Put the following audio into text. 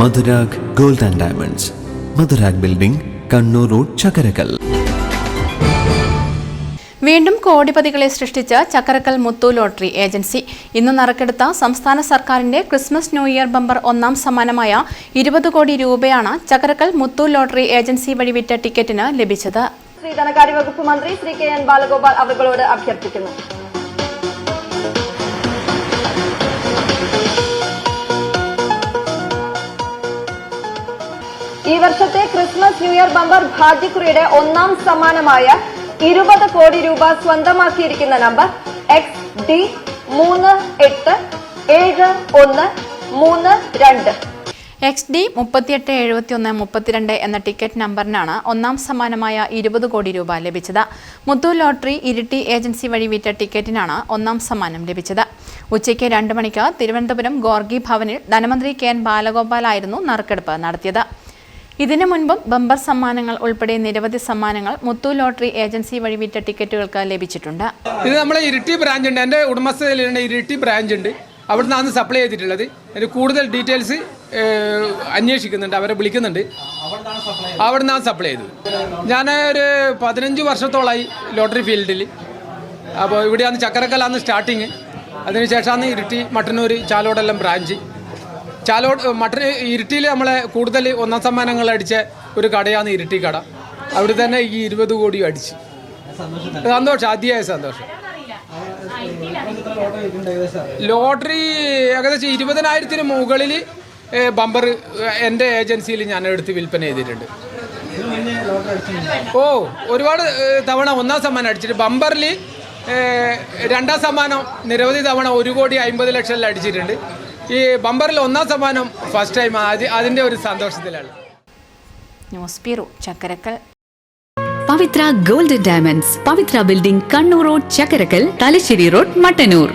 Madhurag gold and diamonds. Madhurag building Kannur road Chakkarakkal. വീണ്ടും കോടിപതികളെ സൃഷ്ടിച്ച ചക്കരക്കൽ മുത്തു ലോട്ടറി ഏജൻസി. ഇന്ന് നറുക്കെടുത്ത സംസ്ഥാന സർക്കാരിന്റെ ക്രിസ്മസ് ന്യൂ ഇയർ ബമ്പർ ഒന്നാം സമ്മാനമായ ഇരുപത് കോടി രൂപയാണ് ചക്കരക്കൽ മുത്തു ലോട്ടറി ഏജൻസി വഴി വിറ്റ ടിക്കറ്റിന് ലഭിച്ചത്. ശ്രീ ധനകാര്യ വകുപ്പ് മന്ത്രി ശ്രീ കെ എൻ ബാലഗോപാൽ അവരോട് അഭ്യർത്ഥിക്കുന്നു. വർഷത്തെ ക്രിസ്മസ് ന്യൂ ഇയർ ബമ്പർ ഭാഗ്യക്കുറിയുടെ ഒന്നാം സമ്മാനമായ ഇരുപത് കോടി രൂപ സ്വന്തമാക്കിയിരിക്കുന്ന നമ്പർ എക്സ് ഡി മൂന്ന് എട്ട് ഏഴ് ഒന്ന് മൂന്ന് രണ്ട്. എക്സ് ഡി മുപ്പത്തിയെട്ട് എഴുപത്തിയൊന്ന് മുപ്പത്തിരണ്ട് എന്ന ടിക്കറ്റ് നമ്പറിനാണ് ഒന്നാം സമ്മാനമായ ഇരുപത് കോടി രൂപ ലഭിച്ചത്. മുത്തു ലോട്ടറി ഇരിട്ടി ഏജൻസി വഴി വിറ്റ ടിക്കറ്റിനാണ് ഒന്നാം സമ്മാനം ലഭിച്ചത്. ഉച്ചയ്ക്ക് രണ്ട് മണിക്ക് തിരുവനന്തപുരം ഗോർഗി ഭവനിൽ ധനമന്ത്രി കെ എൻ ബാലഗോപാലായിരുന്നു നറുക്കെടുപ്പ് നടത്തിയത്. ഇതിനു മുൻപും ബമ്പർ സമ്മാനങ്ങൾ ഉൾപ്പെടെ നിരവധി സമ്മാനങ്ങൾ മുത്തു ലോട്ടറി ഏജൻസി വഴി വിറ്റ ടിക്കറ്റുകൾക്ക് ലഭിച്ചിട്ടുണ്ട്. ഇത് നമ്മളെ ഇരിട്ടി ബ്രാഞ്ച് ഉണ്ട്. എന്റെ ഉടമസ്ഥതയിലുള്ള ഇരിട്ടി ബ്രാഞ്ച് ഉണ്ട്. അവിടെ നിന്നാണ് സപ്ലൈ ചെയ്തിട്ടുള്ളത്. അതിന് കൂടുതൽ ഡീറ്റെയിൽസ് അന്വേഷിക്കുന്നുണ്ട്. അവരെ വിളിക്കുന്നുണ്ട്. അവിടെ നിന്നാണ് സപ്ലൈ ചെയ്തത്. ഞാൻ ഒരു പതിനഞ്ച് വർഷത്തോളമായി ലോട്ടറി ഫീൽഡിൽ അപ്പോൾ ഇവിടെയാണ് ചക്കരക്കലാണ് സ്റ്റാർട്ടിങ് അതിനുശേഷമാണ് ഇരിട്ടി മട്ടന്നൂർ ചാലോടെല്ലാം ബ്രാഞ്ച് ചാലോട് മട്ടൻ ഇരിട്ടിയിൽ നമ്മളെ കൂടുതൽ ഒന്നാം സമ്മാനങ്ങൾ അടിച്ച ഒരു കടയാണ് ഇരിട്ടി കട. അവിടെ തന്നെ ഈ ഇരുപത് കോടിയും അടിച്ച്. സന്തോഷം അതിയായ സന്തോഷം. ലോട്ടറി ഏകദേശം ഇരുപതിനായിരത്തിന് മുകളിൽ ബമ്പർ എന്റെ ഏജൻസിയിൽ ഞാൻ എടുത്ത് വിൽപ്പന ചെയ്തിട്ടുണ്ട്. ഓ ഒരുപാട് തവണ ഒന്നാം സമ്മാനം അടിച്ചിട്ട് ബമ്പറിൽ രണ്ടാം സമ്മാനം നിരവധി തവണ ഒരു കോടി അമ്പത് ലക്ഷത്തിൽ അടിച്ചിട്ടുണ്ട്. ഈ ബമ്പറിൽ ഒന്നാം സമ്മാനം ഫസ്റ്റ് ടൈം അത് അതിന്റെ ഒരു സന്തോഷത്തിലാണ്. News bureau Chakkarakkal. Pavithra gold diamonds Pavithra building Kannur road Chakkarakkal Thalassery road Mattannur.